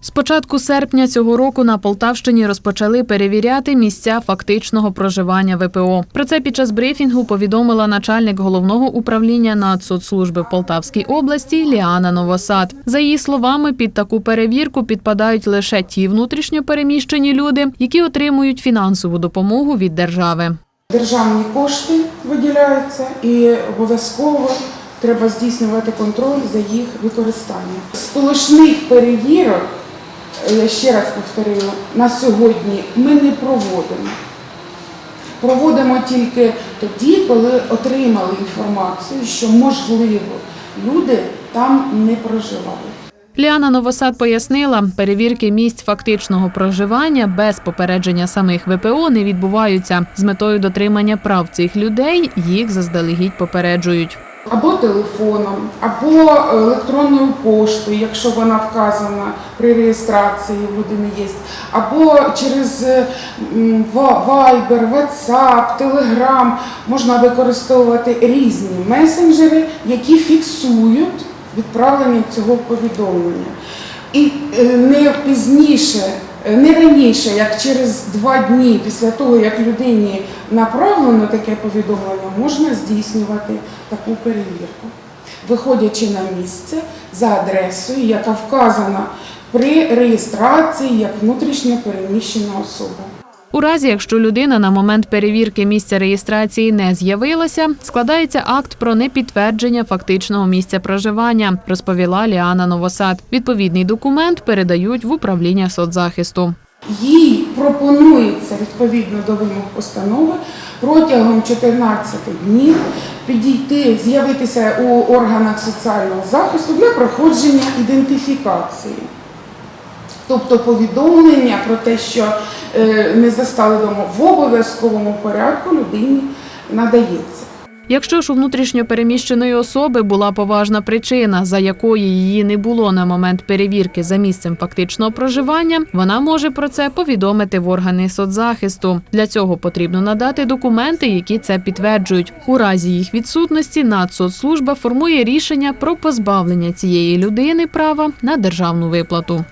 З початку серпня цього року на Полтавщині розпочали перевіряти місця фактичного проживання ВПО. Про це під час брифінгу повідомила начальник головного управління Нацсоцслужби в Полтавській області Ліана Новосад. За її словами, під таку перевірку підпадають лише ті внутрішньо переміщені люди, які отримують фінансову допомогу від держави. Державні кошти виділяються і обов'язково треба здійснювати контроль за їх використанням. Сполучних перевірок, я ще раз повторюю, на сьогодні ми не проводимо. Проводимо тільки тоді, коли отримали інформацію, що можливо люди там не проживають. Ліана Новосад пояснила, перевірки місць фактичного проживання без попередження самих ВПО не відбуваються. З метою дотримання прав цих людей їх заздалегідь попереджують. Або телефоном, або електронною поштою, якщо вона вказана при реєстрації в людини є, або через Viber, WhatsApp, Telegram можна використовувати різні месенджери, які фіксують відправлення цього повідомлення. І е, не пізніше, не раніше, як через два дні після того, як людині направлено таке повідомлення, можна здійснювати таку перевірку, виходячи на місце за адресою, яка вказана при реєстрації як внутрішньо переміщена особа. У разі, якщо людина на момент перевірки місця реєстрації не з'явилася, складається акт про непідтвердження фактичного місця проживання, розповіла Ліана Новосад. Відповідний документ передають в управління соцзахисту. Їй пропонується відповідно до вимог постанови протягом 14 днів підійти, з'явитися у органах соціального захисту для проходження ідентифікації. Тобто повідомлення про те, що не застали в обов'язковому порядку людині надається. Якщо ж у внутрішньо переміщеної особи була поважна причина, за якої її не було на момент перевірки за місцем фактичного проживання, вона може про це повідомити в органи соцзахисту. Для цього потрібно надати документи, які це підтверджують. У разі їх відсутності Нацсоцслужба формує рішення про позбавлення цієї людини права на державну виплату.